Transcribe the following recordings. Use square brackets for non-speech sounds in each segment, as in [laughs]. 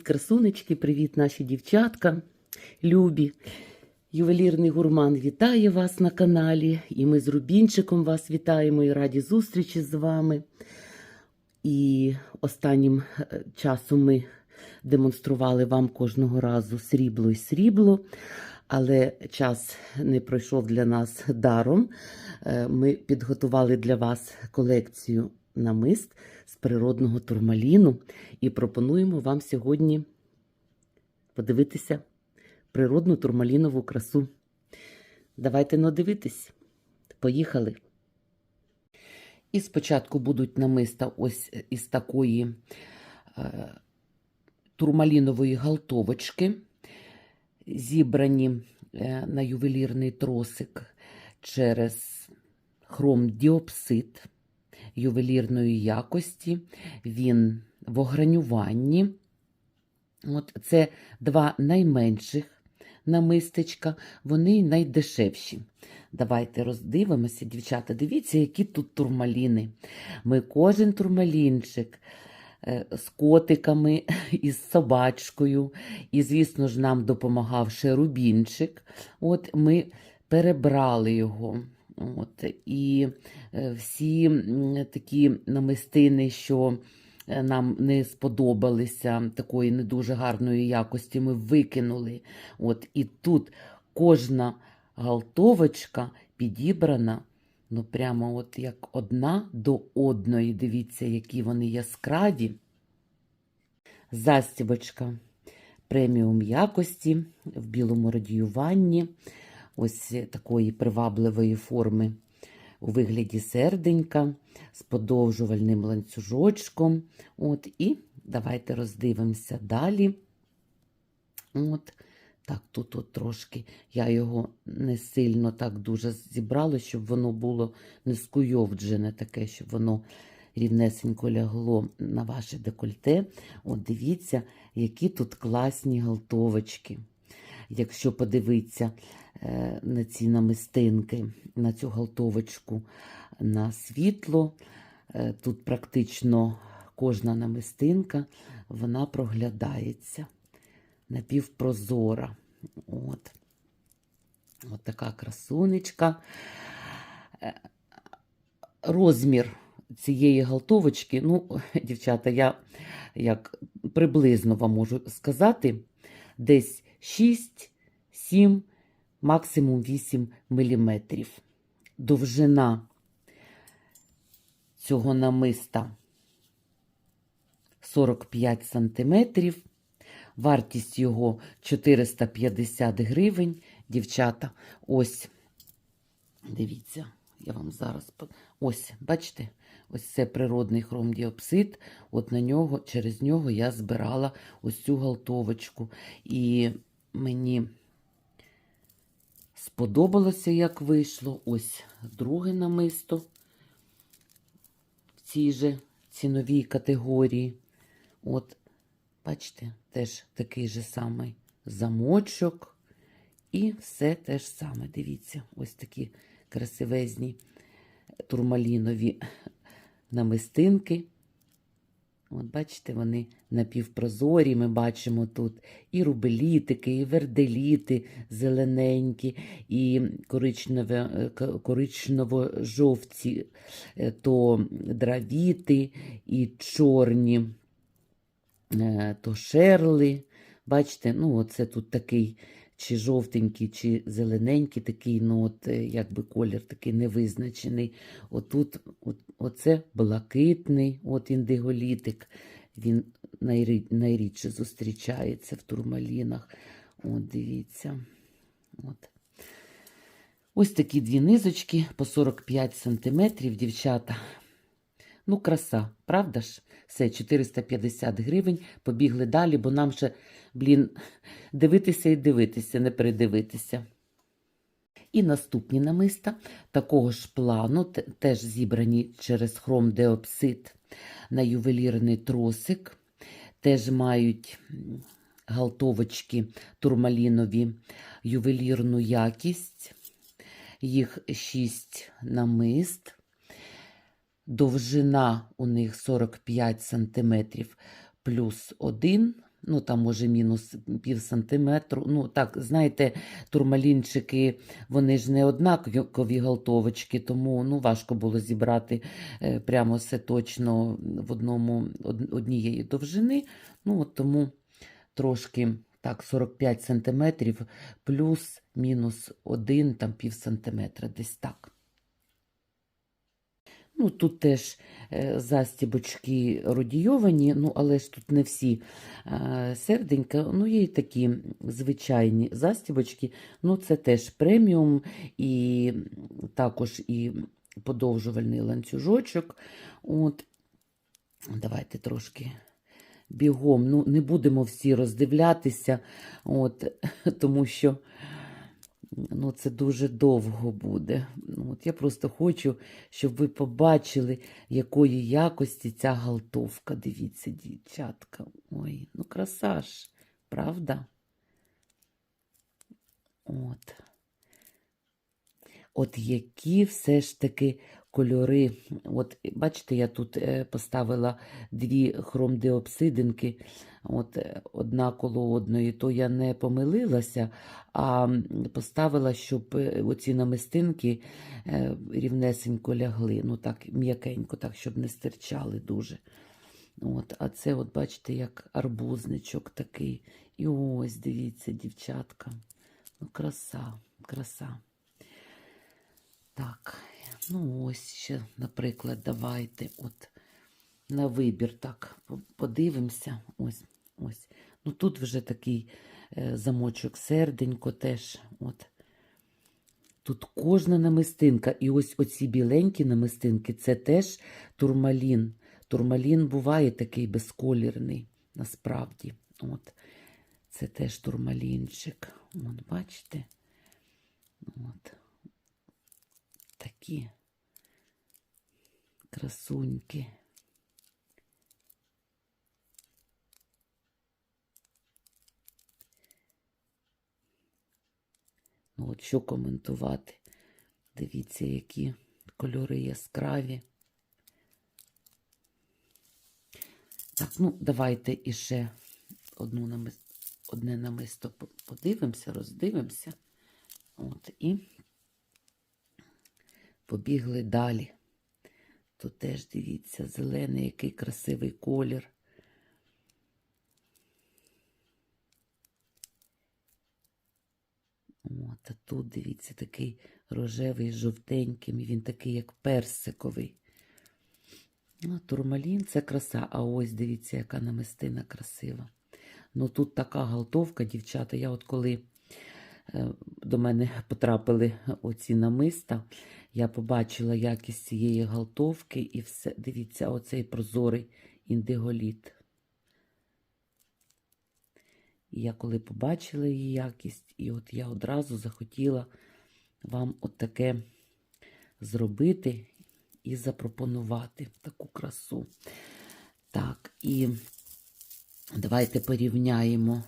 Привіт, красунечки, привіт, наші дівчатка, любі. Ювелірний гурман вітає вас на каналі. І ми з Рубінчиком вас вітаємо і раді зустрічі з вами. І останнім е, часом ми демонстрували вам кожного разу срібло і срібло, але час не пройшов для нас даром. Е, Ми підготували для вас колекцію намист з природного турмаліну і пропонуємо вам сьогодні подивитися природну турмалінову красу. Давайте надивитись. Поїхали. І спочатку будуть намиста ось із такої е, турмалінової галтовочки, зібрані е, на ювелірний тросик через хром діопсид ювелірної якості. Він в огранюванні. От Це два найменших намистечка, вони найдешевші. Давайте роздивимося, дівчата. Дивіться, які тут турмаліни. Ми кожен турмалінчик е, з котиками, [laughs] із собачкою. І, звісно ж, нам допомагав ще рубінчик. От Ми перебрали його. От, І е, всі такі намистини, що е, нам не сподобалися такої не дуже гарної якості, ми викинули. От, І тут кожна галтовочка підібрана, ну прямо от як одна до одної. Дивіться, які вони яскраві. Застібочка преміум якості в білому радіюванні ось такої привабливої форми у вигляді серденька з подовжувальним ланцюжочком. От, І давайте роздивимося далі. От, Так, тут от трошки я його не сильно так дуже зібрала, щоб воно було не скуйовджене таке, щоб воно рівнесенько лягло на ваше декольте. От дивіться, які тут класні галтовочки. Якщо подивитися е, на ці намистинки, на цю галтовочку на світло, е, тут практично кожна намистинка вона проглядається напівпрозора. От. От така красунечка. Е, розмір цієї галтовочки, ну, дівчата, я як приблизно вам можу сказати, десь 6, 7, максимум 8 мм. Довжина цього намиста 45 см. Вартість його 450 гривень. Дівчата, ось, дивіться, я вам зараз ось, бачите, ось це природний хромдіопсид. От на нього, через нього я збирала ось цю галтовочку. І мені сподобалося, як вийшло. Ось друге намисто в цій же ціновій категорії. От, бачите, теж такий же самий замочок. І все те ж саме. Дивіться, ось такі красивезні турмалінові намистинки. От бачите, вони напівпрозорі. Ми бачимо тут і рубелітики, і верделіти зелененькі, і коричнево-жовті е, то дравіти, і чорні е, то шерли. Бачите, ну оце тут такий чи жовтенький, чи зелененький, такий, ну от е, якби колір такий невизначений. Отут от, оце блакитний от індиголітик. Він найрідше зустрічається в турмалінах. От, дивіться. От. Ось такі дві низочки по 45 см, дівчата. Ну, краса, правда ж? Все, 450 гривень. Побігли далі, бо нам ще, блін, дивитися і дивитися, не передивитися. І наступні намиста такого ж плану, теж зібрані через хром деопсид на ювелірний тросик, теж мають галтовочки турмалінові ювелірну якість, їх 6 намист. Довжина у них 45 см плюс 1 Ну, там, може, мінус пів сантиметру. Ну, так, знаєте, турмалінчики, вони ж не однакові галтовочки, тому ну, важко було зібрати е, прямо все точно в одному, од- однієї довжини. Ну, от тому трошки так, 45 сантиметрів плюс-мінус 1, там пів сантиметра, десь так. Ну, тут теж е, застібочки радійовані, ну, але ж тут не всі е, серденька. Ну, є і такі звичайні застібочки. Ну, це теж преміум і також і подовжувальний ланцюжочок. От. Давайте трошки бігом. Ну, не будемо всі роздивлятися, от, [laughs] тому що ну, це дуже довго буде. Ну, От, я просто хочу, щоб ви побачили, якої якості ця галтовка. Дивіться, дівчатка. Ой, ну краса ж, правда? От. От які все ж таки кольори. От, бачите, я тут е, поставила дві хромдиопсидинки, от, е, одна коло одної, то я не помилилася, а поставила, щоб е, оці намистинки рівнесенько лягли, ну так, м'якенько, так, щоб не стирчали дуже. От, а це, от бачите, як арбузничок такий. І ось, дивіться, дівчатка. Ну, краса, краса. Так, ну ось ще, наприклад, давайте от на вибір так по- подивимося. Ось, ось. Ну тут вже такий е, замочок серденько теж. От. Тут кожна намистинка, і ось оці біленькі намистинки, це теж турмалін. Турмалін буває такий безколірний, насправді. От. Це теж турмалінчик. От, бачите? От. Такі красуньки. Ну, от що коментувати? Дивіться, які кольори яскраві. Так, ну давайте іще одну намис... одне намисто подивимося, роздивимося. От, і побігли далі. Тут теж дивіться, зелений, який красивий колір. От, а тут, дивіться, такий рожевий і він такий, як персиковий. Ну, турмалін це краса, а ось дивіться, яка намистина красива. Ну тут така галтовка, дівчата. Я от коли е, до мене потрапили оці намиста, я побачила якість цієї галтовки і все. Дивіться, оцей прозорий індиголіт. І я коли побачила її якість, і от я одразу захотіла вам от таке зробити і запропонувати таку красу. Так, і давайте порівняємо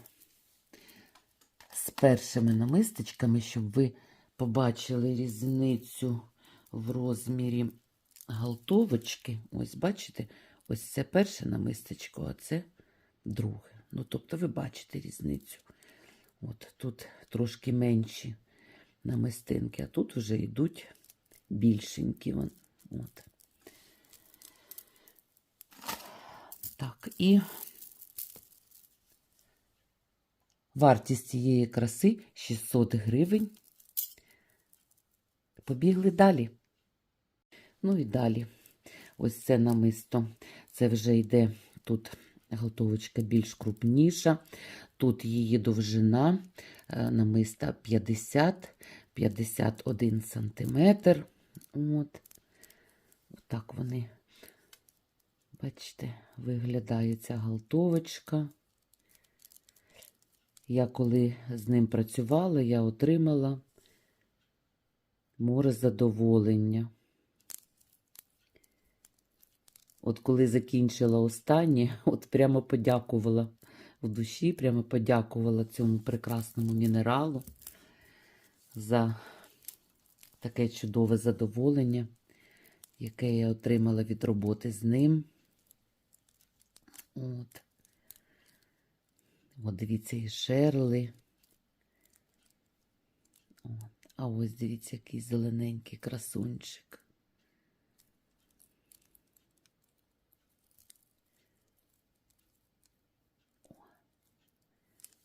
з першими намисточками, щоб ви побачили різницю в розмірі галтовочки. Ось, бачите, ось це перше намисточко, а це друге. Ну, тобто ви бачите різницю. От тут трошки менші намистинки, а тут вже йдуть більшенькі. От. Так, і вартість цієї краси 600 гривень. Побігли далі. Ну і далі. Ось це намисто. Це вже йде тут галтовочка більш крупніша. Тут її довжина е, намиста 50-51 сантиметр. От. Так вони, бачите, виглядає ця галтовочка. Я коли з ним працювала, я отримала море задоволення. От коли закінчила останнє, [laughs] от прямо подякувала в душі, прямо подякувала цьому прекрасному мінералу за таке чудове задоволення, яке я отримала від роботи з ним. От. От дивіться, і шерли. От. А ось дивіться, який зелененький красунчик.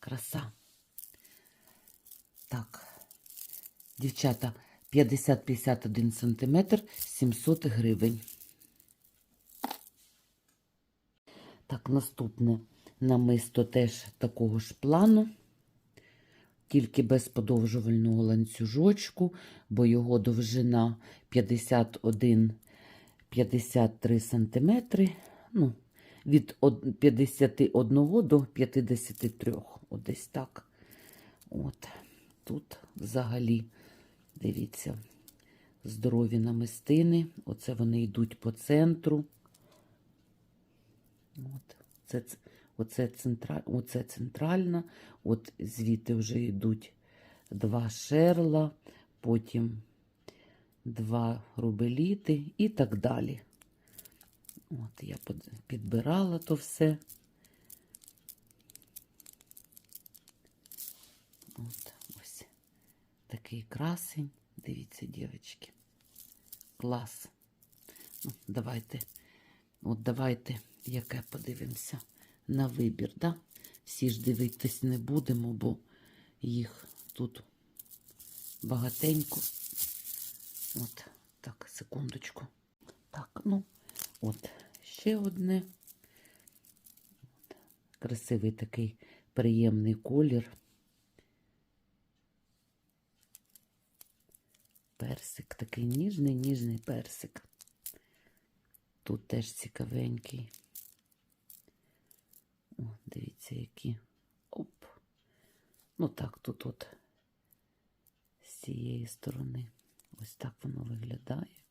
Краса. Так, дівчата, 50-51 сантиметр, 700 гривень. Так, наступне намисто теж такого ж плану, тільки без подовжувального ланцюжочку, бо його довжина 51-53 сантиметри, ну, від 51 до 53, от десь так. От, тут взагалі, дивіться, здорові намистини, оце вони йдуть по центру. От, це, оце, центра, оце центральна, от звідти вже йдуть два шерла, потім два рубеліти і так далі. От я підбирала то все. От ось такий красень. Дивіться, дівчатки. Клас. Ну, давайте, от давайте, яке подивимося на вибір, да? Всі ж дивитись не будемо, бо їх тут багатенько. От, так, секундочку. Так, ну, от, ще одне. Красивий такий приємний колір. Персик, такий ніжний, ніжний персик. Тут теж цікавенький. О, дивіться, які. Оп. Ну так, тут от з цієї сторони. Ось так воно виглядає.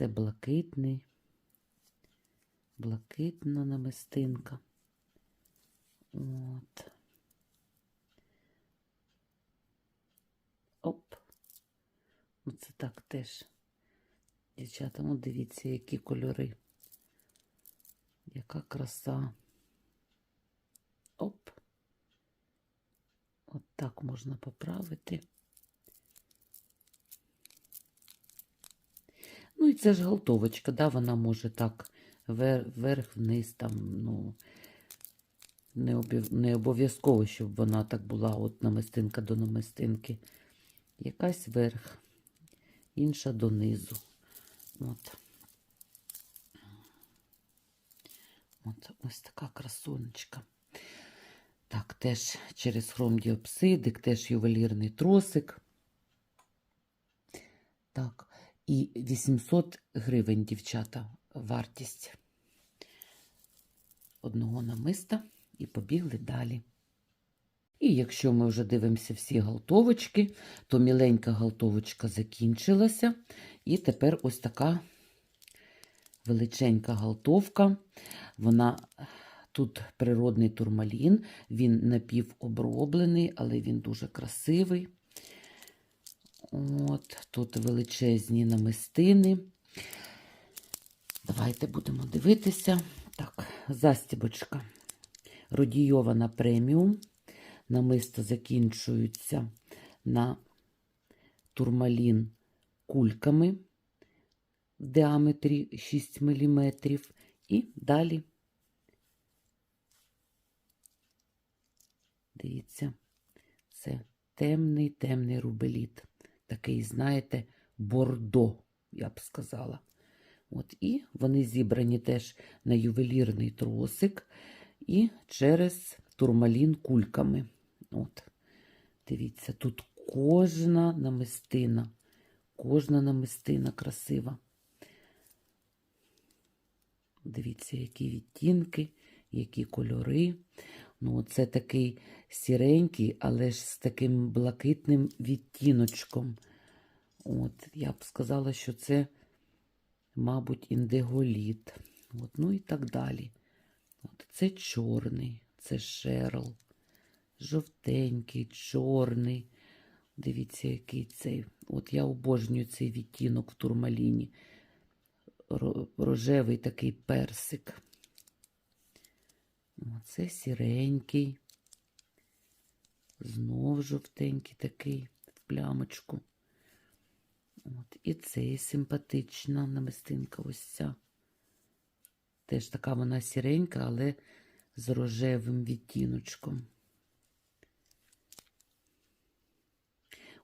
Це блакитний, блакитна намистинка. От. Оп. Оце так теж. Дівчата, ну дивіться, які кольори. Яка краса. Оп. От так можна поправити. Ну і це ж галтовочка, да, вона може так вверх-вниз, там, ну, не, обов'язково, щоб вона так була, от намистинка до намистинки. Якась вверх, інша донизу. От. От ось така красунечка. Так, теж через хромдіопсидик, теж ювелірний тросик. Так, і 800 гривень, дівчата, вартість одного намиста і побігли далі. І якщо ми вже дивимося всі галтовочки, то міленька галтовочка закінчилася. І тепер ось така величенька галтовка. Вона тут природний турмалін, він напівоброблений, але він дуже красивий. От, Тут величезні намистини. Давайте будемо дивитися. Так, застібочка родійована преміум. Намисто закінчуються на турмалін кульками в діаметрі 6 мм. І далі, дивіться, це темний темний рубеліт. Такий, знаєте, бордо, я б сказала. От, І вони зібрані теж на ювелірний тросик і через турмалін кульками. От, Дивіться, тут кожна намистина, кожна намистина красива. Дивіться, які відтінки, які кольори. Ну, Це такий сіренький, але ж з таким блакитним відтіночком. От, Я б сказала, що це, мабуть, індиголіт. От, Ну і так далі. От, Це чорний, це шерл, жовтенький, чорний. Дивіться, який цей. От я обожнюю цей відтінок в турмаліні. Рожевий такий персик. Оце сіренький. Знов жовтенький такий в плямочку. От, і цей симпатична намистинка ось ця. Теж така вона сіренька, але з рожевим відтіночком.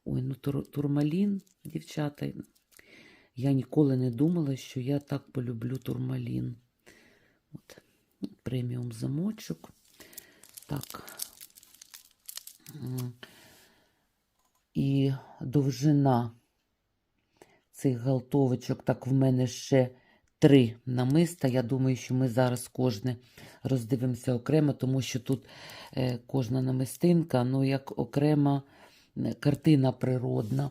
Ой, ну тур, турмалін, дівчата. Я ніколи не думала, що я так полюблю турмалін. От, преміум замочок. Так. І довжина цих галтовочок, так в мене ще три намиста. Я думаю, що ми зараз кожне роздивимося окремо, тому що тут е, кожна намистинка, ну, як окрема картина природна.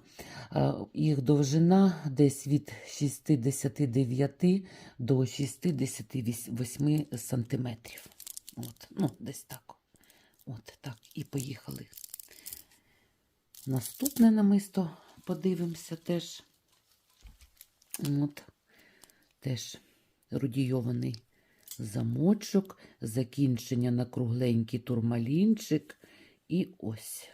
Е, їх довжина десь від 69 до 68 сантиметрів. От, ну, десь так. От так. І поїхали. Наступне намисто подивимося теж. От. Теж рудійований замочок, закінчення на кругленький турмалінчик. І ось.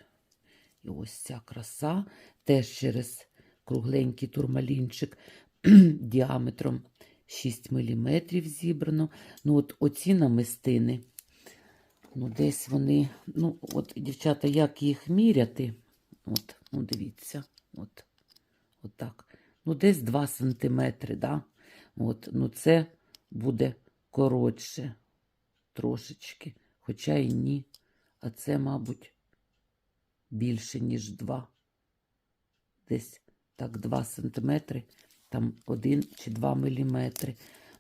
І ось ця краса теж через кругленький турмалінчик [clears throat] діаметром 6 мм зібрано. Ну, от оці намистини, ну, десь вони, ну, от, дівчата, як їх міряти? От, ну, дивіться, от, от так. Ну, десь 2 сантиметри, да? От, ну, це буде коротше трошечки, хоча і ні. А це, мабуть, більше, ніж 2. Десь так 2 сантиметри, там 1 чи 2 міліметри.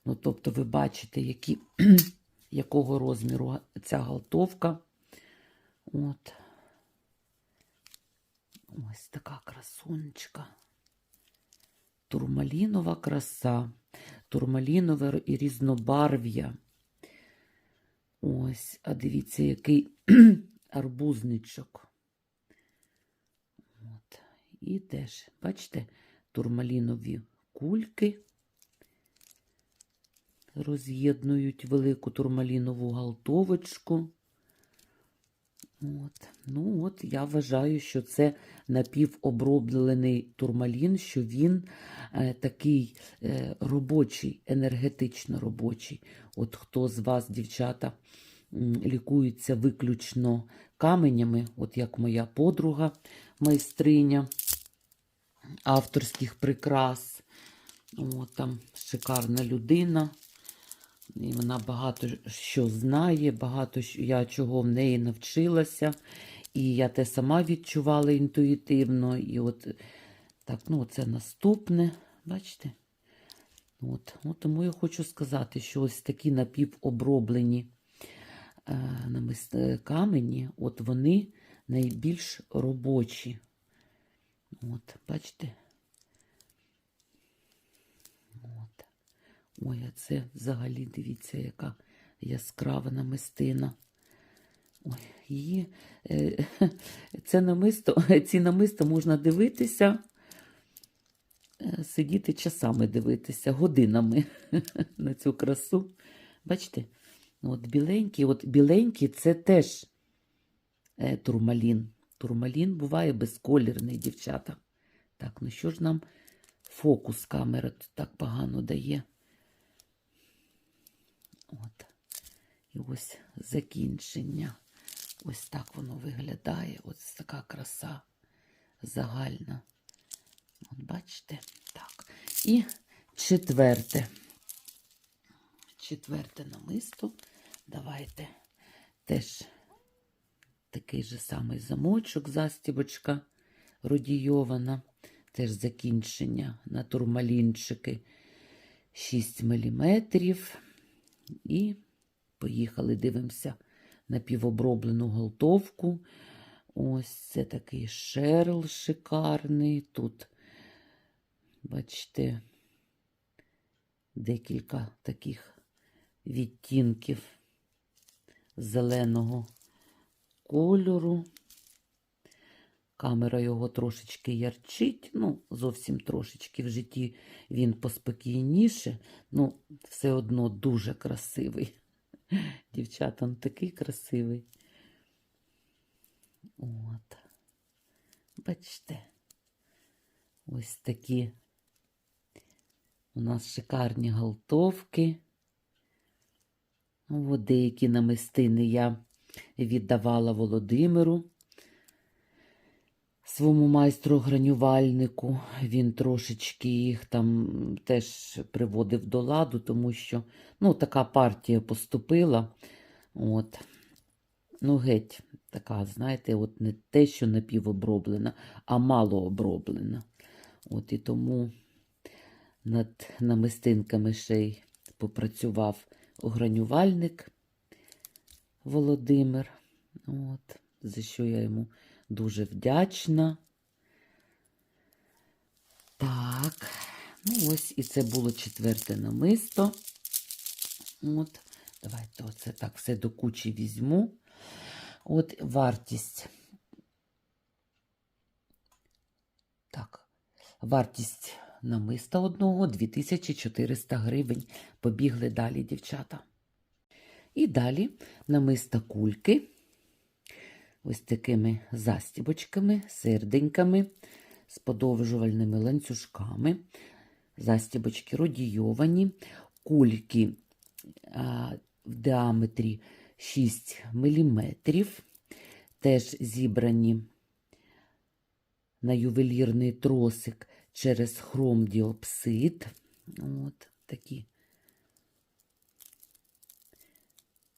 Ну, тобто, ви бачите, які, [clears throat] якого розміру ця галтовка. От. Ось така красунечка. Турмалінова краса, турмалінове і різнобарв'я. Ось, а дивіться, який [clears throat] арбузничок. І теж, бачите, турмалінові кульки роз'єднують велику турмалінову галтовочку. От. Ну, от я вважаю, що це напівоброблений турмалін, що він е, такий е, робочий, енергетично робочий. От хто з вас, дівчата, лікується виключно каменями, от як моя подруга, майстриня авторських прикрас. От там шикарна людина. І вона багато що знає, багато я чого в неї навчилася. І я те сама відчувала інтуїтивно. І от так, ну це наступне. Бачите? От, от тому я хочу сказати, що ось такі напівоброблені е, е, камені, от вони найбільш робочі. От, бачите? От. Ой, а це взагалі дивіться, яка яскрава намистина. Ой, її, е, [laughs] це намисто, [laughs] ці намисто можна дивитися, е, сидіти часами дивитися, годинами [laughs] на цю красу. Бачите? От біленький, от біленький це теж е, турмалін. Турмалін буває безколірний, дівчата. Так, ну що ж нам фокус камера тут так погано дає? От. І ось закінчення. Ось так воно виглядає. Ось така краса загальна. От бачите? Так. І четверте. Четверте намисто. Давайте теж такий же самий замочок, застібочка родійована. Теж закінчення на турмалінчики 6 мм. І поїхали, дивимося на півоброблену голтовку. Ось це такий шерл шикарний. Тут, бачите, декілька таких відтінків зеленого кольору. Камера його трошечки ярчить, ну, зовсім трошечки в житті він поспокійніше, ну, все одно дуже красивий. [laughs] Дівчата, ну такий красивий. От. Бачите, ось такі у нас шикарні галтовки. Ну, От деякі намистини я віддавала Володимиру, своєму майстру гранювальнику. Він трошечки їх там теж приводив до ладу, тому що ну, така партія поступила. От. Ну, геть, така, знаєте, от не те, що напівоброблена, а мало оброблена. От і тому над намистинками ще й попрацював огранювальник Володимир. От, за що я йому дуже вдячна. Так, ну ось і це було четверте намисто. От, давайте оце так все до кучі візьму. От вартість. Так, вартість намиста одного 2400 гривень. Побігли далі, дівчата. І далі намиста кульки. Ось такими застібочками, серденьками, з подовжувальними ланцюжками. Застібочки родійовані, кульки а, в діаметрі 6 мм, теж зібрані на ювелірний тросик через хромдіопсид. От такі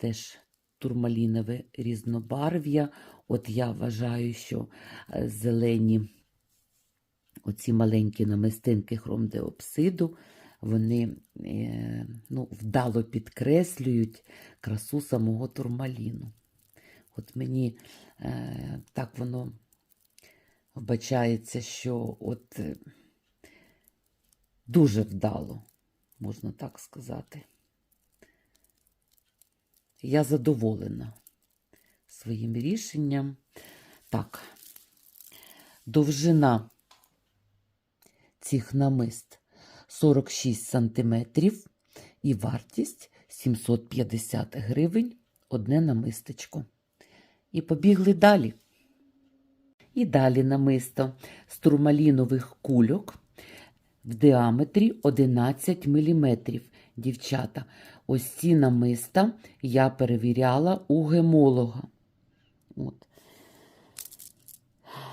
теж турмалінове різнобарв'я. От я вважаю, що е, зелені оці маленькі намистинки хромдіопсиду, вони е, ну, вдало підкреслюють красу самого турмаліну. От мені е, так воно вбачається, що от дуже вдало, можна так сказати. Я задоволена своїм рішенням. Так, довжина цих намист 46 сантиметрів і вартість 750 гривень одне намистечко. І побігли далі. І далі намисто з турмалінових кульок в діаметрі 11 мм. Дівчата, ось ці намиста я перевіряла у гемолога. От.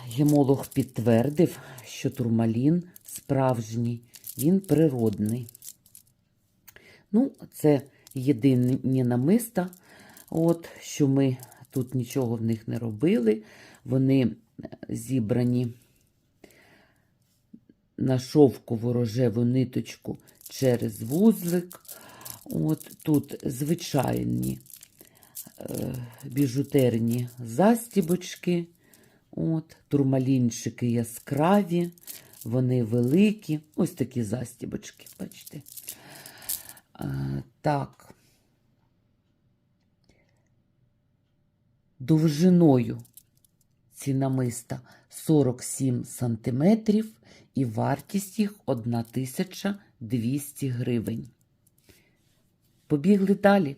Гемолог підтвердив, що турмалін справжній, він природний. Ну, це єдині намиста, от, що ми тут нічого в них не робили. Вони зібрані на шовкову рожеву ниточку через вузлик. От Тут звичайні е, біжутерні застібочки, от, турмалінчики яскраві, вони великі. Ось такі застібочки, бачите. Е, так. Довжиною ці намиста 47 сантиметрів і вартість їх 1200 гривень. Побігли далі.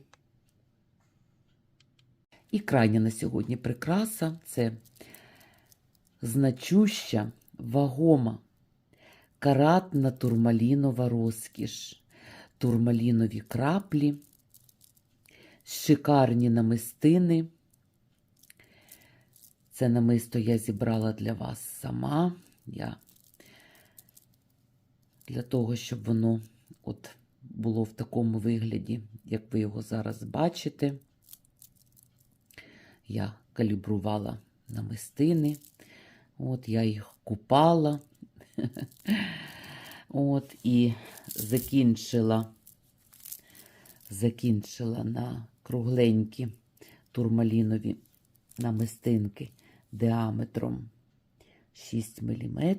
І крайня на сьогодні прикраса це значуща, вагома, каратна турмалінова розкіш, турмалінові краплі, шикарні намистини. Це намисто я зібрала для вас сама. Я для того, щоб воно от було в такому вигляді, як ви його зараз бачите. Я калібрувала намистини, от я їх купала, [laughs] от і закінчила, закінчила на кругленькі турмалінові намистинки діаметром 6 мм.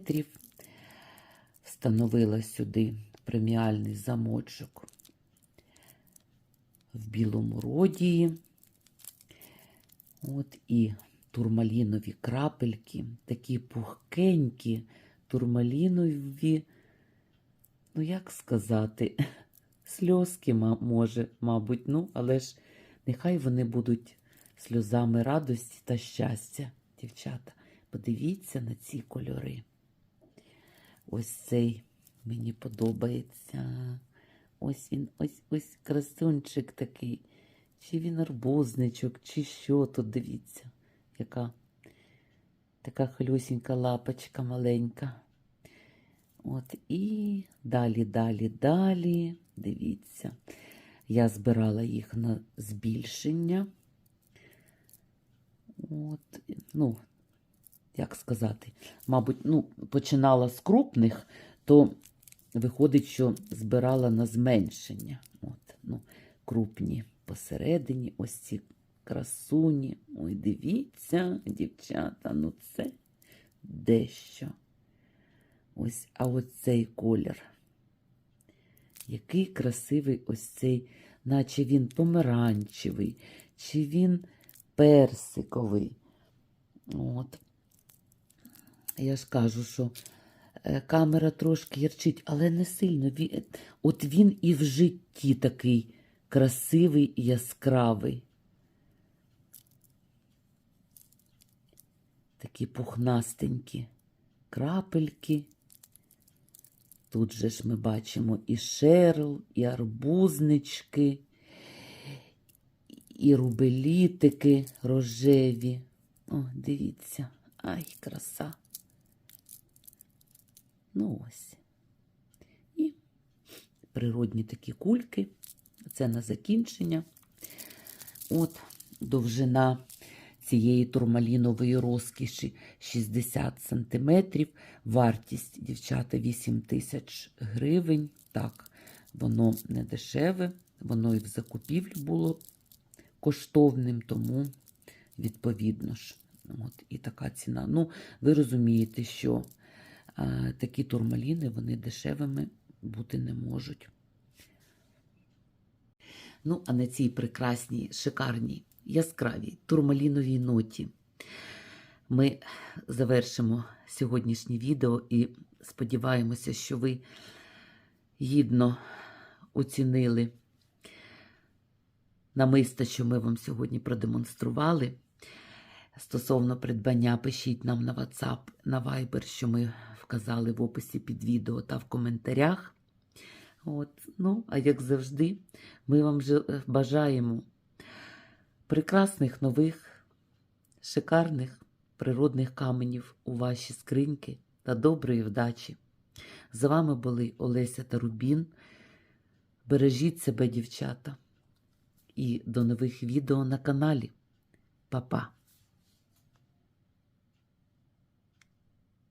Встановила сюди преміальний замочок в білому родії. От і турмалінові крапельки, такі пухкенькі, турмалінові, ну як сказати, [laughs] сльозки, може, мабуть, ну, але ж Нехай вони будуть сльозами радості та щастя, дівчата. Подивіться на ці кольори. Ось цей мені подобається. Ось він, ось ось красунчик такий. Чи він арбузничок, чи що тут дивіться, яка така хлюсінька лапочка маленька. От і далі, далі, далі. Дивіться. Я збирала їх на збільшення. От, ну, як сказати, мабуть, ну, починала з крупних, то виходить, що збирала на зменшення. От, ну, крупні посередині, ось ці красуні. Ой, дивіться, дівчата, ну це дещо. Ось, а ось цей колір. Який красивий ось цей, наче він помаранчевий, чи він персиковий. От. Я ж кажу, що камера трошки ярчить, але не сильно. От він і в житті такий красивий і яскравий. Такі пухнастенькі крапельки. Тут же ж ми бачимо і шерл, і арбузнички, і рубелітики рожеві. О, дивіться, ай, краса. Ну ось. І природні такі кульки. Це на закінчення. От довжина цієї турмалінової розкіші 60 см. Вартість, дівчата, 8 тисяч гривень. Так, воно не дешеве, воно і в закупівлі було коштовним, тому відповідно ж. От, і така ціна. Ну, ви розумієте, що а, такі турмаліни вони дешевими бути не можуть. Ну, а на цій прекрасній, шикарній, яскравій турмаліновій ноті ми завершимо сьогоднішнє відео і сподіваємося, що ви гідно оцінили намисто, що ми вам сьогодні продемонстрували. Стосовно придбання, пишіть нам на WhatsApp, на Viber, що ми вказали в описі під відео та в коментарях. От, ну, а як завжди, ми вам е, бажаємо прекрасних нових, шикарних природних каменів у ваші скриньки та доброї вдачі. З вами були Олеся та Рубін. Бережіть себе, дівчата, і до нових відео на каналі. Па-па!